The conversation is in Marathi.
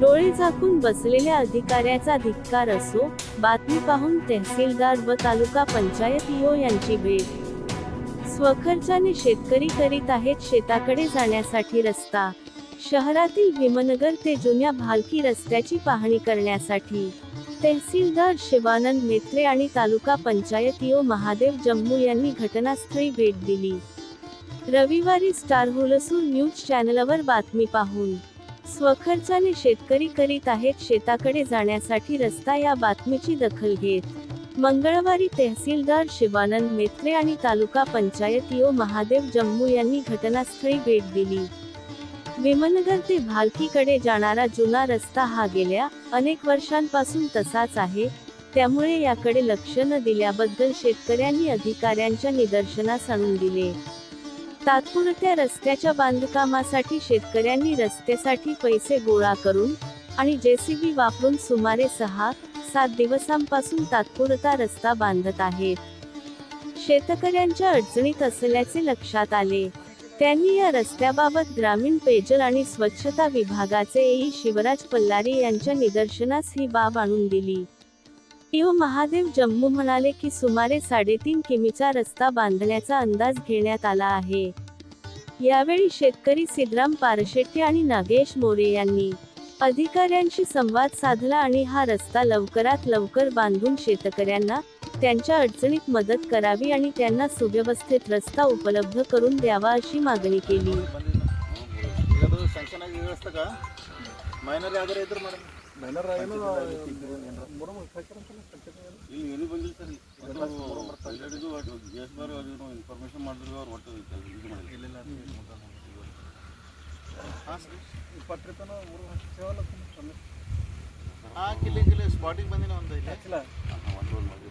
डोळे झाकून बसलेल्या अधिकाऱ्याचा धिक्कार असो बातमी पाहून तहसीलदार व तालुका पंचायत इओ यांची भेट. स्वखर्चाने शेतकरी करीत आहेत शेताकडे जाण्यासाठी रस्ता. शहरातील भीमनगर ते जुन्या भालकी रस्त्याची पाहणी करण्यासाठी. तहसीलदार शिवानंद मेत्रे आणि तालुका पंचायत इओ महादेव जम्मू यांनी घटनास्थळी भेट दिली. रविवारी स्टार हुलसूर न्यूज चॅनलवर बातमी पाहून. स्वखर्चाने शेतकरी करीत आहेत शेताकडे जाण्यासाठी रस्ता या बातमीची दखल घेत. मंगळवारी तहसीलदार शिवानंद मेत्रे आणि तालुका पंचायत यो महादेव जम्मू यांनी घटनास्थळी भेट दिली. विमनगर ते भालकीकडे जाणारा जुना रस्ता हा गेल्या अनेक वर्षांपासून तसाच आहे. त्यामुळे याकडे लक्ष न दिल्याबद्दल शेतकऱ्यांनी अधिकाऱ्यांच्या निदर्शनास आणून दिले. तात्पुरत्या रस्त्याच्या बांधकामासाठी शेतकऱ्यांनी रस्त्यासाठी पैसे गोळा करून आणि जेसीबी वापरून सुमारे सहा सात दिवसांपासून तात्पुरता रस्ता बांधत आहेत. शेतकऱ्यांच्या अडचणीत असल्याचे लक्षात आले. त्यांनी या रस्त्याबाबत ग्रामीण पेयजल आणि स्वच्छता विभागाचे एई शिवराज पल्लारी यांच्या निदर्शनास ही बाब आणून दिली. इओ महादेव जम्मू म्हणाले की सुमारे साडेतीन किमीचा रस्ता बांधण्याचा अंदाज घेण्यात आला आहे. यावेळी शेतकरी सिद्धराम पारशेट्टी आणि नागेश मोरे यांनी अधिकाऱ्यांशी संवाद साधला आणि हा रस्ता लवकरात लवकर बांधून शेतकऱ्यांना त्यांच्या अडचणीत मदत करावी आणि त्यांना सुव्यवस्थित रस्ता उपलब्ध करून द्यावा अशी मागणी केली. ಈಗ ಬೇರೆ ಅವ್ರಿಗೆ ಇನ್ಫಾರ್ಮೇಷನ್ ಮಾಡಿದ್ರು ಅವ್ರು ಒಟ್ಟು ಇದು ಮಾಡಿಲ್ಲ ಇಲ್ಲೆಲ್ಲ ಇಪ್ಪತ್ತು ಸ್ಪಾಟಿಗೆ ಬಂದಿನ ಒಂದು ಇಲ್ಲ. ಒಂದು